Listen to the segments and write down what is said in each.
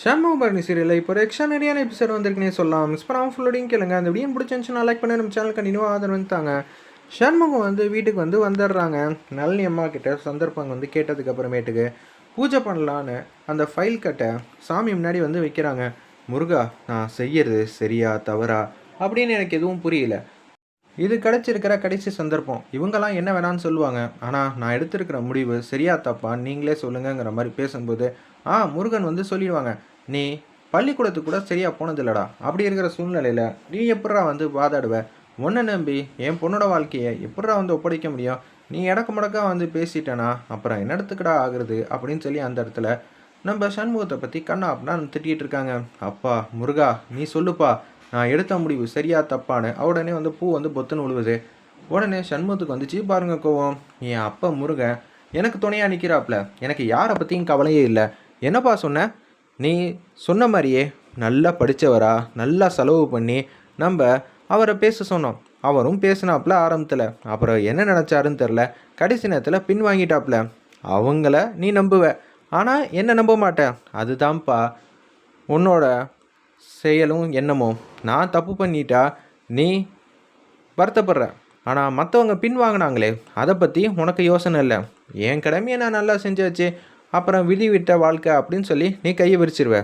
ஷம் Barney serial இப்போ எக்ஸ்ட்ரானரியான episode வந்திருக்குனே சொல்லலாம். Miss பண்ணாமல் ஃபுல்லோடையும் கேளுங்க. அந்த வீடியோ பிடிச்சிருந்துச்சுன்னா லைக் பண்ணி. நம்ம சேனல் கண்டினியூ ஆதரவு வந்துட்டாங்க ஷண்முகம் வந்து வீட்டுக்கு வந்து வந்துடுறாங்க. நளினி அம்மா கிட்ட சந்தர்ப்பம் வந்து கேட்டதுக்கு அப்புறமேட்டுக்கு பூஜை பண்ணலான்னு அந்த ஃபைல் கட்டை சாமி முன்னாடி வந்து வைக்கிறாங்க. முருகா நான் செய்யறது சரியா தவறா? அப்படின்னு எனக்கு எதுவும் புரியல. இது கிடைச்சிருக்கிற கடைசி சந்தர்ப்பம். இவங்கெல்லாம் என்ன வேணான்னு சொல்லுவாங்க. ஆனால் நான் எடுத்திருக்கிற முடிவு சரியா தப்பா நீங்களே சொல்லுங்கங்கிற மாதிரி பேசும்போது ஆ முருகன் வந்து சொல்லிடுவாங்க நீ பள்ளிக்கூடத்துக்கு கூட சரியா போனதில்லடா. அப்படி இருக்கிற சூழ்நிலையில் நீ எப்படா வந்து வாதாடுவ? உன்னை நம்பி என் பொண்ணோட வாழ்க்கையை எப்படா வந்து ஒப்படைக்க முடியும்? நீ இடக்க முடக்கா வந்து பேசிட்டேனா? அப்புறம் என்னடத்துக்குடா ஆகுறது? அப்படின்னு சொல்லி அந்த இடத்துல நம்ம சண்முகத்தை பற்றி கண்ணா அப்படின்னா திட்டிகிட்டு இருக்காங்க. அப்பா முருகா நீ சொல்லுப்பா. நான் எடுத்த முடிவு சரியா தப்பான்னு. உடனே வந்து பூ வந்து பொத்துன்னு விழுவுது உடனே சண்முகத்துக்கு வந்துச்சு பாருங்க கோவம். என் அப்பா முருகன் எனக்கு துணையாக நிற்கிறாப்புல எனக்கு யாரை பற்றியும் கவலையே இல்லை. என்னப்பா சொன்ன? நீ சொன்ன மாதிரியே நல்லா படித்தவரா நல்லா செலவு பண்ணி நம்ம அவரை பேச சொன்னோம். அவரும் பேசினாப்புல ஆரம்பத்தில். அப்புறம் என்ன நினச்சாருன்னு தெரில. கடைசி நேரத்தில் பின் வாங்கிட்டாப்புல அவங்கள நீ நம்புவ. ஆனால் என்ன நம்ப மாட்டேன் அதுதான்ப்பா உன்னோட செயலும் எண்ணமும் நான் தப்பு பண்ணிட்டா நீ வருத்தப்படுற. ஆனால் மற்றவங்க பின் வாங்கினாங்களே அதை பற்றி உனக்கு யோசனை இல்லை. என் கடமையை நான் நல்லா செஞ்சாச்சு அப்புறம் விதி விட்ட வாழ்க்கை அப்படின்னு சொல்லி நீ கையை விரிச்சிருவ.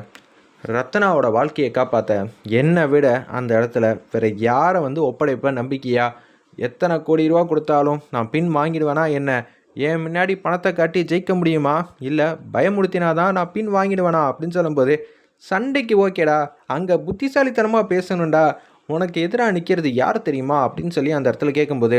ரத்னாவோட வாழ்க்கையை காப்பாற்ற என்னை விட அந்த இடத்துல வேறு யாரை வந்து ஒப்படைப்ப நம்பிக்கையா? எத்தனை கோடி ரூபா கொடுத்தாலும் நான் பின் வாங்கிடுவேனா என்ன? என் முன்னாடி பணத்தை காட்டி ஜெயிக்க முடியுமா? இல்லை பயமுடுத்தினா தான் நான் பின் வாங்கிடுவேனா அப்படின்னு சொல்லும்போது சண்டைக்கு ஓகேடா. அங்கே புத்திசாலித்தனமாக பேசணும்டா. உனக்கு எதிராக நிற்கிறது யார் தெரியுமா? அப்படின்னு சொல்லி அந்த இடத்துல கேட்கும்போது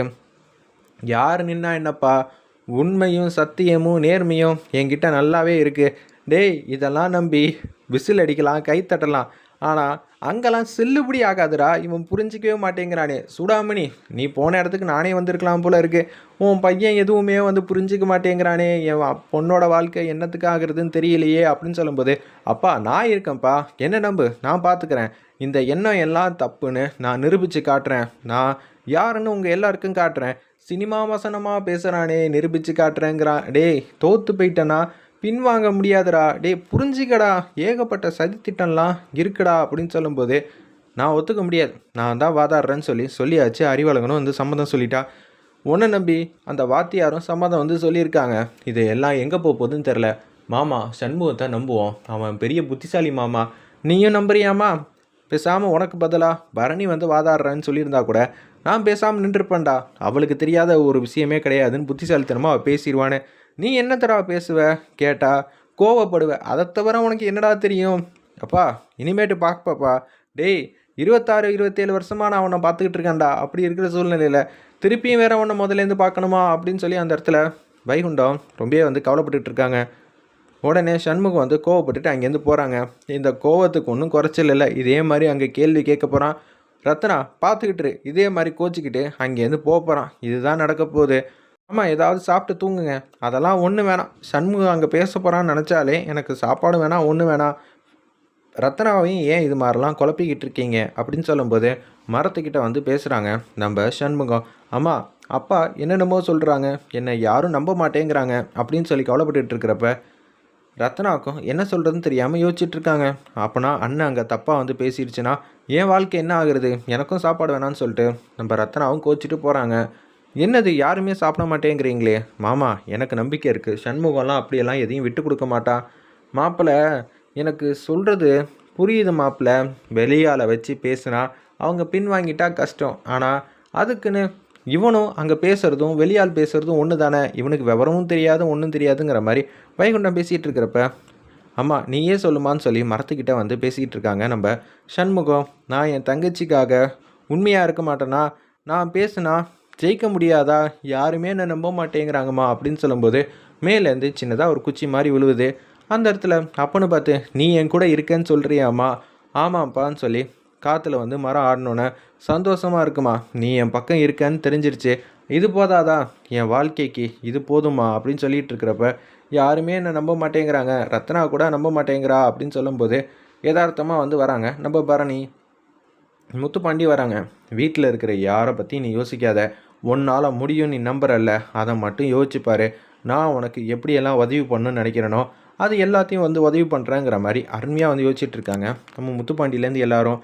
யார் நின்னா என்னப்பா? உண்மையும் சத்தியமும் நேர்மையும் என்கிட்ட நல்லாவே இருக்குது டேய் இதெல்லாம் நம்பி விசில் அடிக்கலாம் கை தட்டலாம். ஆனால் அங்கெல்லாம் செல்லுபடி ஆகாதுடா. இவன் புரிஞ்சிக்கவே மாட்டேங்கிறானே. சுடாமணி நீ போன இடத்துக்கு நானே வந்திருக்கலாம் போல இருக்கு. உன் பையன் எதுவுமே வந்து புரிஞ்சிக்க மாட்டேங்கிறானே. என் பொண்ணோட வாழ்க்கை என்னத்துக்கு ஆகுறதுன்னு தெரியலையே அப்படின்னு சொல்லும்போது அப்பா நான் இருக்கேன்ப்பா. என்ன நம்பு? நான் பார்த்துக்கிறேன் இந்த எண்ணம் எல்லாம் தப்புன்னு நான் நிரூபித்து காட்டுறேன். நான் யாருன்னு உங்கள் எல்லாருக்கும் காட்டுறேன். சினிமா வசனமாக பேசுகிறானே நிரூபித்து காட்டுறேங்கிறான். டேய் தோற்று போயிட்டேன்னா பின்வாங்க முடியாதுடா. டேய் புரிஞ்சிக்கடா. ஏகப்பட்ட சதித்திட்டம்லாம் இருக்குடா அப்படின்னு சொல்லும்போது நான் ஒத்துக்க முடியாது. நான் தான் வாதாடுறேன்னு சொல்லி சொல்லியாச்சு. அறிவழகனும் வந்து சம்மதம் சொல்லிட்டா. உன்னை நம்பி அந்த வாத்தியாரும் சம்மதம் வந்து சொல்லியிருக்காங்க. இது எல்லாம் எங்கே போக போகுதுன்னு தெரில மாமா சண்முகத்தை நம்புவோம். அவன் பெரிய புத்திசாலி மாமா. நீயும் நம்புறியாமா? பேசாமல் உனக்கு பதிலாக பரணி வந்து வாதாடுறேன்னு சொல்லியிருந்தா கூட நான் பேசாமல் நின்றுருப்பேன்டா அவளுக்கு தெரியாத ஒரு விஷயமே கிடையாதுன்னு புத்திசாலித்தனமாக அவள் பேசிடுவானே. நீ என்ன தடா பேசுவ? கேட்டா கோவப்படுவ. அதை தவிர உனக்கு என்னடா தெரியும்? அப்பா இனிமேட்டு பார்ப்பப்பா டேய் இருபத்தாறு இருபத்தேழு வருஷமாக நான் உன்னை பார்த்துக்கிட்டு இருக்கேன்டா. அப்படி இருக்கிற சூழ்நிலையில் திருப்பியும் வேற உன்னை முதலேருந்து பார்க்கணுமா? அப்படின்னு சொல்லி அந்த இடத்துல வைகுண்டம் ரொம்பவே வந்து கவலைப்பட்டுட்டு இருக்காங்க. உடனே சண்முகம் வந்து கோவப்பட்டுட்டு அங்கேருந்து போகிறாங்க இந்த கோவத்துக்கு ஒன்றும் குறைச்சல் இல்லை. இதே மாதிரி அங்கே கேள்வி கேட்க போகிறான் ரத்னா பார்த்துக்கிட்டு இதே மாதிரி கோச்சிக்கிட்டு அங்கேருந்து போக போகிறான் இதுதான் நடக்க போகுது. ஆமாம் ஏதாவது சாப்பிட்டு தூங்குங்க. அதெல்லாம் ஒன்று வேணாம். சண்முகம் அங்கே பேச போகிறான்னு நினச்சாலே எனக்கு சாப்பாடு வேணாம் ஒன்று வேணாம் ரத்னாவையும் ஏன் இது மாதிரிலாம் குழப்பிக்கிட்டு இருக்கீங்க? அப்படின்னு சொல்லும்போது மரத்துக்கிட்ட வந்து பேசுகிறாங்க நம்ம சண்முகம் ஆமாம் அப்பா என்னென்னமோ சொல்கிறாங்க என்னை யாரும் நம்ப மாட்டேங்கிறாங்க. அப்படின்னு சொல்லி கவலைப்பட்டு இருக்கிறப்ப ரத்னாவுக்கும் என்ன சொல்கிறதுன்னு தெரியாமல் யோசிச்சுட்ருக்காங்க அப்போனா அண்ணன் அங்கே தப்பாக வந்து பேசிடுச்சுன்னா என் வாழ்க்கை என்ன ஆகுறது? எனக்கும் சாப்பாடு வேணான்னு சொல்லிட்டு நம்ம ரத்னாவும் கோச்சிட்டு போகிறாங்க என்னது யாருமே சாப்பிட மாட்டேங்கிறீங்களே? மாமா எனக்கு நம்பிக்கை இருக்குது சண்முகம்லாம் அப்படியெல்லாம் எதையும் விட்டு கொடுக்க மாட்டா. மாப்பிள்ளை எனக்கு சொல்கிறது புரியுது மாப்பிள்ளை வெளியால் வச்சு பேசுனா அவங்க பின் வாங்கிட்டா கஷ்டம். ஆனால் அதுக்குன்னு இவனும் அங்கே பேசுகிறதும் வெளியால் பேசுகிறதும் ஒன்று தானே இவனுக்கு விவரமும் தெரியாது ஒன்றும் தெரியாதுங்கிற மாதிரி வைகுண்டம் பேசிகிட்டு இருக்கிறப்ப அம்மா நீயே சொல்லுமான்னு சொல்லி மரத்துக்கிட்ட வந்து பேசிக்கிட்டு இருக்காங்க நம்ம சண்முகம். நான் என் தங்கச்சிக்காக உண்மையாக இருக்க மாட்டேனா? நான் பேசுனா ஜெயிக்க முடியாதா? யாருமே என்னை நம்ப மாட்டேங்கிறாங்கம்மா அப்படின்னு சொல்லும்போது மேலேருந்து சின்னதாக ஒரு குச்சி மாதிரி விழுவுது. அந்த இடத்துல அப்பன்னு பார்த்து நீ என் கூட இருக்கேன்னு சொல்கிறியாம்மா ஆமாப்பான்னு சொல்லி காற்றுல வந்து மரம் ஆடணுன்னு சந்தோஷமாக இருக்குமா? நீ என் பக்கம் இருக்கேன்னு தெரிஞ்சிருச்சு. இது போதாதா? என் வாழ்க்கைக்கு இது போதுமா? அப்படின்னு சொல்லிட்டு இருக்கிறப்ப யாருமே என்னை நம்ப மாட்டேங்கிறாங்க. ரத்னா கூட நம்ப மாட்டேங்கிறா. அப்படின்னு சொல்லும்போது யதார்த்தமாக வந்து வராங்க. நம்ம பரணி. முத்துப்பாண்டி வராங்க. வீட்டில் இருக்கிற யாரை பற்றி நீ யோசிக்காத. உன்னால் முடியும் நீ நம்புறல்ல. அதை மட்டும் யோசிச்சுப்பாரு நான் உனக்கு எப்படியெல்லாம் உதவி பண்ணணும்னு நினைக்கிறேனோ அது எல்லாத்தையும் வந்து உதவி பண்ணுறேங்கிற மாதிரி அருமையாக வந்து யோசிச்சுட்ருக்காங்க நம்ம முத்துப்பாண்டியிலேருந்து எல்லாரும்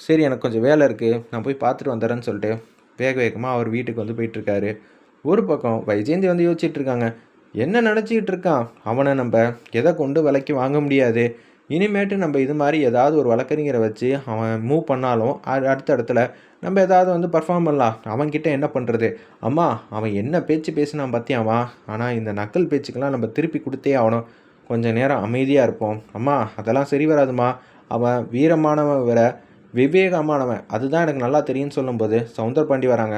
சரி எனக்கு கொஞ்சம் வேலை இருக்குது நான் போய் பார்த்துட்டு வந்துடுறேன்னு சொல்லிட்டு வேக வேகமாக அவர் வீட்டுக்கு வந்து போயிட்டுருக்காரு ஒரு பக்கம் வைஜெயந்தி வந்து யோசிச்சுட்ருக்காங்க என்ன நினச்சிக்கிட்டு இருக்கான்? அவனை நம்ம எதை கொண்டு விலைக்கு வாங்க முடியாது? இனிமேட்டு நம்ம இது மாதிரி ஏதாவது ஒரு வழக்கறிஞரை வச்சு அவன் மூவ் பண்ணாலும் அடுத்த இடத்துல நம்ம ஏதாவது வந்து பர்ஃபார்ம் பண்ணலாம். அவன்கிட்ட என்ன பண்ணுறது அம்மா அவன் என்ன பேச்சு பேசினான் பார்த்தியாமா ஆனால் இந்த நக்கல் பேச்சுக்கெல்லாம் நம்ம திருப்பி கொடுத்தே ஆகணும். கொஞ்சம் நேரம் அமைதியாக இருப்போம். அம்மா அதெல்லாம் சரி வராதுமா? அவன் வீரமானவன் வர விவேகமானவன். அதுதான் எனக்கு நல்லா தெரியும்னு சொல்லும்போது சவுந்தர் பாண்டி வராங்க.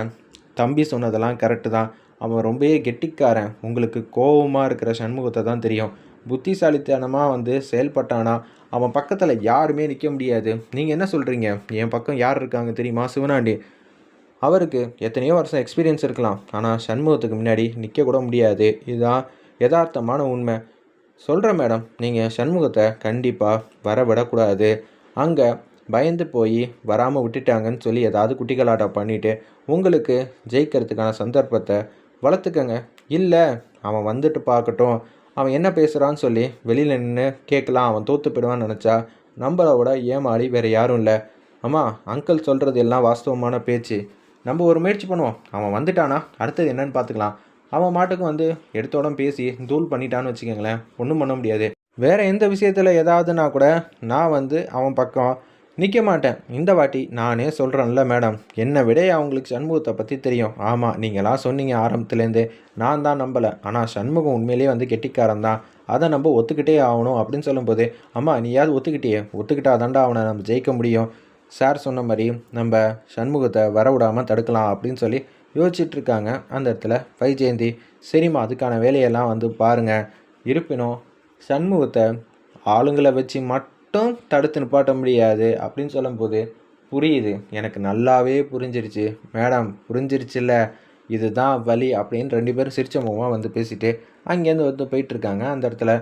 தம்பி சொன்னதெல்லாம் கரெக்டு தான். அவன் ரொம்பவே கெட்டிக்காரன். உங்களுக்கு கோபமாக இருக்கிற சண்முகத்தை தான் தெரியும். புத்திசாலித்தனமாக வந்து செயல்பட்டானா? அவன் பக்கத்தில் யாருமே நிற்க முடியாது. நீங்கள் என்ன சொல்கிறீங்க என் பக்கம் யார் இருக்காங்க தெரியுமா? சிவனாண்டி. அவருக்கு எத்தனையோ வருஷம் எக்ஸ்பீரியன்ஸ் இருக்கலாம். ஆனால் சண்முகத்துக்கு முன்னாடி நிற்க கூட முடியாது. இதுதான் யதார்த்தமான உண்மை. சொல்கிறேன் மேடம். நீங்கள் சண்முகத்தை கண்டிப்பாக வர விடக்கூடாது அங்கே பயந்து போய் வராமல் விட்டுட்டாங்கன்னு சொல்லி ஏதாவது குட்டிகளாட்டம் பண்ணிவிட்டு உங்களுக்கு ஜெயிக்கிறதுக்கான சந்தர்ப்பத்தை வளர்த்துக்கங்க. இல்லை அவன் வந்துட்டு பார்க்கட்டும். அவன் என்ன பேசுகிறான்னு சொல்லி வெளியில் நின்று கேட்கலாம். அவன் தோற்று போயிடுவான்னு நினச்சா நம்மளோட ஏமாளி வேறு யாரும் இல்லை. அம்மா அங்கிள் சொல்கிறது எல்லாம் வாஸ்தவமான பேச்சு. நம்ம ஒரு முயற்சி பண்ணுவோம். அவன் வந்துட்டானா? அடுத்தது என்னன்னு பார்த்துக்கலாம். அவன் மாட்டுக்கு வந்து எடுத்தோட பேசி தூள் பண்ணிட்டான்னு வச்சுக்கோங்களேன். ஒன்றும் பண்ண முடியாது. வேறு எந்த விஷயத்தில் ஏதாவதுனா கூட நான் வந்து அவன் பக்கம் நிற்க மாட்டேன். இந்த வாட்டி நானே சொல்கிறேன்ல மேடம். என்னை விட அவங்களுக்கு சண்முகத்தை பற்றி தெரியும். ஆமாம் நீங்களாம் சொன்னீங்க ஆரம்பத்துலேருந்தே. நான் தான் நம்பலை. ஆனால் சண்முகம் உண்மையிலேயே வந்து கெட்டிக்காரன் தான். அதை நம்ம ஒத்துக்கிட்டே ஆகணும் அப்படின்னு சொல்லும்போது அம்மா நீயாவது ஒத்துக்கிட்டியே? ஒத்துக்கிட்டா தாண்டா அவனை நம்ம ஜெயிக்க முடியும்? சார் சொன்ன மாதிரி நம்ம சண்முகத்தை வரவிடாமல் தடுக்கலாம் அப்படின்னு சொல்லி யோசிச்சிட்ருக்காங்க அந்த இடத்துல வைஜெயந்தி. சரிம்மா அதுக்கான வேலையெல்லாம் வந்து பாருங்கள் இருப்பினும் சண்முகத்தை ஆளுங்களை வச்சு மட்டும் தடுத்து நிப்பாட்ட முடியாது அப்படின்னு சொல்லும்போது புரியுது எனக்கு நல்லாவே புரிஞ்சிருச்சு. மேடம் புரிஞ்சிருச்சுல்ல. இதுதான் வழி அப்படின்னு ரெண்டு பேரும் சிரிச்ச முகமாக வந்து பேசிட்டு அங்கேருந்து வந்து போயிட்டுருக்காங்க. அந்த இடத்துல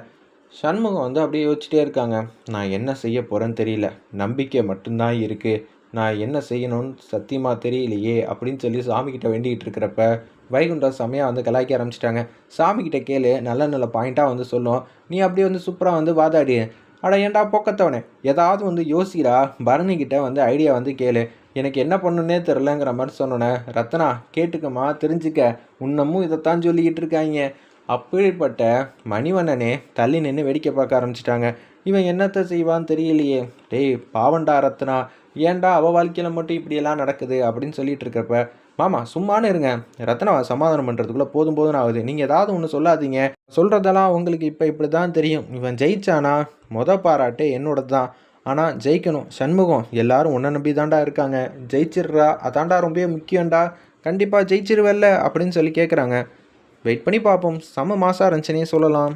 சண்முகம் வந்து அப்படியே யோசிச்சுட்டே இருக்காங்க. நான் என்ன செய்ய போகிறேன்னு தெரியல. நம்பிக்கை மட்டும்தான் இருக்குது நான் என்ன செய்யணும்னு சத்தியமாக தெரியலையே அப்படின்னு சொல்லி சாமிக்கிட்ட வேண்டிக்கிட்டு இருக்கிறப்ப வைகுண்டம் செமையாக வந்து கலாய்க்க ஆரம்பிச்சிட்டாங்க. சாமிக்கிட்ட கேளு நல்ல நல்ல பாயிண்ட்டாக வந்து சொல்லும். நீ அப்படியே வந்து சூப்பராக வந்து வாதாடி. அட ஏன்டா போக்கத்தவனே? ஏதாவது வந்து யோசிடா. பரணிக்கிட்ட வந்து ஐடியா வந்து கேளு. எனக்கு என்ன பண்ணுன்னே தெரிலங்கிற மாதிரி சொன்னோன்னே ரத்னா கேட்டுக்கம்மா தெரிஞ்சுக்க. உன்னமும் இதைத்தான் சொல்லிக்கிட்டு இருக்காங்க. அப்படிப்பட்ட மணிவண்ணனே தள்ளி நின்று வேடிக்கை பார்க்க ஆரம்பிச்சிட்டாங்க. இவன் என்னத்தை செய்வான்னு தெரியலையே. டேய் பாவண்டா ரத்னா. ஏன்டா அவ வாழ்க்கையில் மட்டும் இப்படியெல்லாம் நடக்குது அப்படின்னு சொல்லிட்டு இருக்கிறப்ப மாமா சும்மானு இருங்க. ரத்னா சமாதானம் பண்ணுறதுக்குள்ளே போதும் போதும் ஆகுது. நீங்கள் ஏதாவது ஒன்று சொல்லாதீங்க. சொல்கிறதெல்லாம் உங்களுக்கு இப்போ இப்படி தான் தெரியும். இவன் ஜெயிச்சானா? மொத பாராட்டு என்னோட தான் ஆனால் ஜெயிக்கணும். சண்முகம் எல்லாரும் உன்னை நம்பி தாண்டா இருக்காங்க. ஜெயிச்சிடுறா. அதாண்டா ரொம்ப முக்கியம்டா. கண்டிப்பாக ஜெயிச்சிருவல்ல அப்படின்னு சொல்லி கேட்குறாங்க வெயிட் பண்ணி பார்ப்போம். செம மாதம் இருந்துச்சுன்னே சொல்லலாம்.